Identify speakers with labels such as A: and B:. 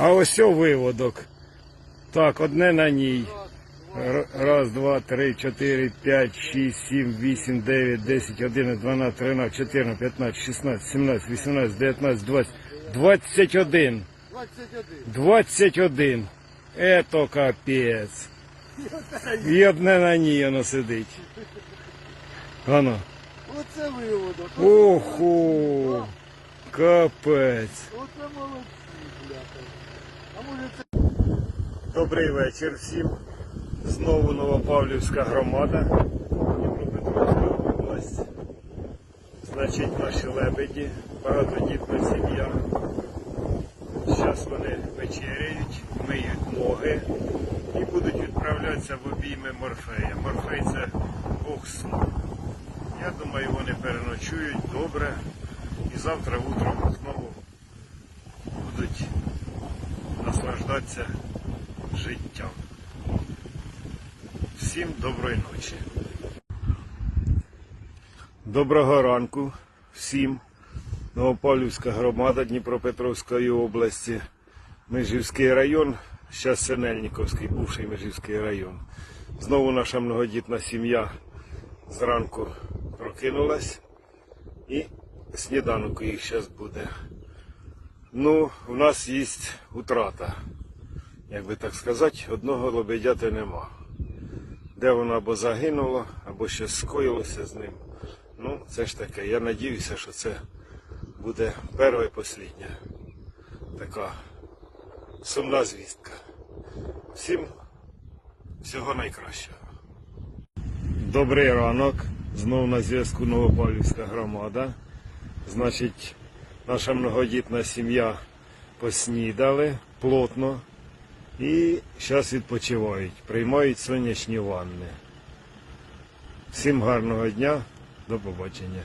A: А ось виводок. Так, одне на ній. Раз, два, три, чотири, п'ять, шість, сім, вісім, дев'ять, десять, одинадцять, дванадцять, тринадцять, чотирнадцять, п'ятнадцять, шістнадцять, сімнадцять, вісімнадцять, дев'ятнадцять, двадцять. Двадцять один.
B: 21.
A: Двадцять один. Ето капець. І одне на ній воно сидить. Ано.
B: Оце виводок.
A: Оху. Капець.
B: Оце молодці, бляха. А може це
A: Добрий вечір всім. Знову Новопавлівська громада. Дніпропетровська область. Значить, наші лебеді, багатодітна сім'я. Зараз вони вечеряють, миють ноги і будуть відправлятися в обійми Морфея. Морфей це Бог сну. Я думаю, вони переночують добре завтра утром знову будуть наслаждатися життям. Всім доброї ночі. Доброго ранку всім. Новопавлівська громада Дніпропетровської області. Межівський район, зараз Синельніковський, бувший Межівський район. Знову наша многодітна сім'я зранку прокинулась і сніданок їх зараз буде. Ну, у нас є утрата як би так сказати, одного лебедяти нема. Де воно або загинуло, або щось скоїлося з ним. Ну, це ж таке. Я надіюся, що це буде перша і послідня. Така сумна звістка. Всім всього найкращого. Добрий ранок. Знову на зв'язку Новопавлівська громада. Значить, наша многодітна сім'я поснідали плотно. І зараз відпочивають, приймають сонячні ванни. Всім гарного дня, до побачення.